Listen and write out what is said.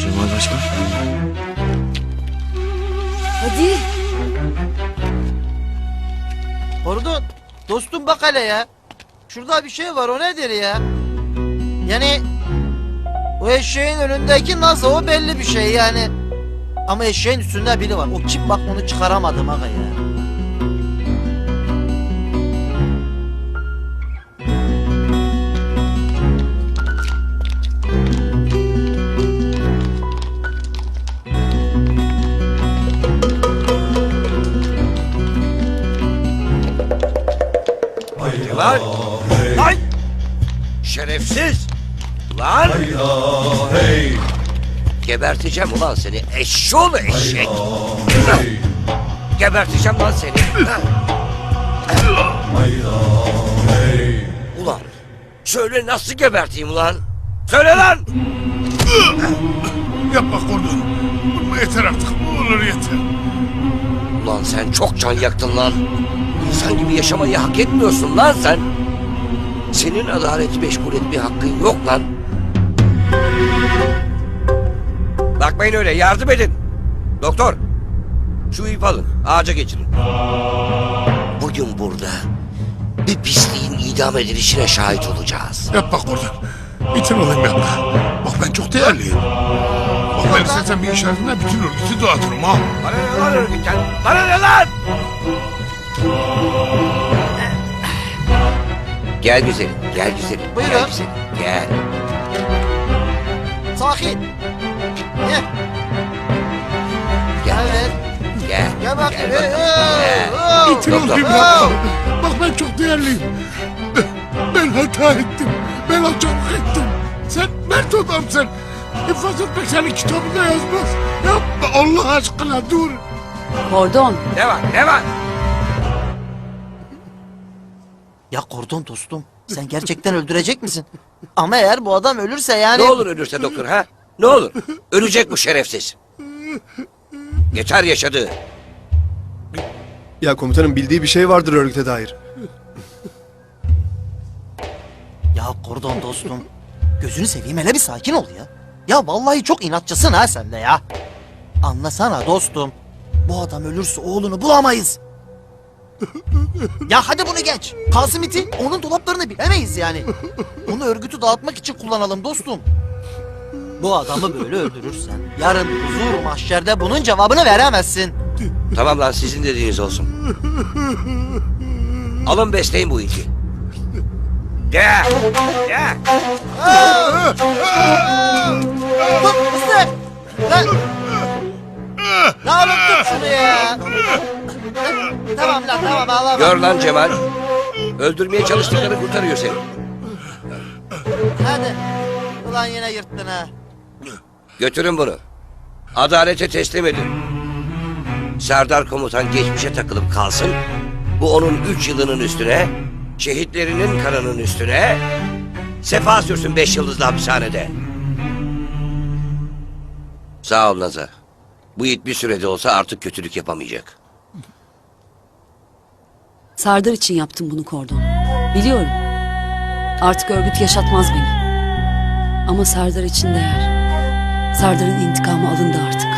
Cemal Başkan. Hadi. Pardon. Dostum bak hele ya. Şurada bir şey var o nedir ya? Yani o eşeğin önündeki nasıl o belli bir şey yani. Ama eşeğin üstünde biri var. O kim bak onu çıkaramadım aga ya. Lan! Lan! Şerefsiz! Lan! Geberteceğim ulan seni eşşoğlu eşek! Geberteceğim lan seni! Ulan! Söyle nasıl geberteyim ulan? Söyle lan! Yapma kordon. Yeter artık. Olur yeter. Ulan sen çok can yaktın lan. İnsan gibi yaşamayı hak etmiyorsun lan sen. Senin adaleti meşgul etmeye hakkın yok lan. Bakmayın öyle yardım edin. Doktor şu ip alın ağaca geçirin. Bugün burada bir pisliğin idam edilişine şahit olacağız. Yapma kordon. Bitir olayım yapma. Bak ben çok değerliyim. Bak ben istesem bir işaretine bütün örgütü dağıtırım ha. Bana ne lan örgütten? Bana ne lan? Gel güzelim, gel güzelim. Buyurun. Gel güzelim, gel. Sakin. Gel. Gel, Evet. gel. Gel bakayım. Gel Gel. Bitir Doktor. olayım yapma. Bak ben çok değerliyim. Ben hata ettim. Ben alçaklık ettim. Sen mert adamsın. İnfaz etmek senin kitabında yazmaz. Yapma Allah aşkına dur. Kordon. Ne var, ne var? Ya kordon dostum sen gerçekten öldürecek misin? Ama eğer bu adam ölürse yani... Ne olur ölürse doktor ha? Ne olur? Ölecek bu şerefsiz. Yeter yaşadı. Ya komutanım bildiği bir şey vardır örgüte dair. Ya kordon dostum. Gözünü seveyim hele bir sakin ol ya. Ya vallahi çok inatçısın ha sen de ya. Anlasana dostum. Bu adam ölürse oğlunu bulamayız. Ya hadi bunu geç. Kasım iti onun dolaplarını bilemeyiz yani. Onu örgütü dağıtmak için kullanalım dostum. Bu adamı böyle öldürürsen yarın huzur mahşerde bunun cevabını veremezsin. Tamam lan sizin dediğiniz olsun. Alın besleyin bu iti. Gel. Gel. Tut mısır. Lan. Tamam lan tamam ağlama. Gör lan Cemal. Öldürmeye çalıştıkları kurtarıyor seni. Hadi. Ulan yine yırttın ha. Götürün bunu. Adalete teslim edin. Serdar komutan geçmişe takılıp kalsın. Bu onun üç yılının üstüne, şehitlerinin kanının üstüne, sefa sürsün beş yıldızlı hapishanede. Sağ ol Nazar. Bu it bir sürede olsa artık kötülük yapamayacak. Sardar için yaptım bunu Kordon. Biliyorum. Artık örgüt yaşatmaz beni. Ama Sardar için değer. Serdar'ın intikamı alındı artık.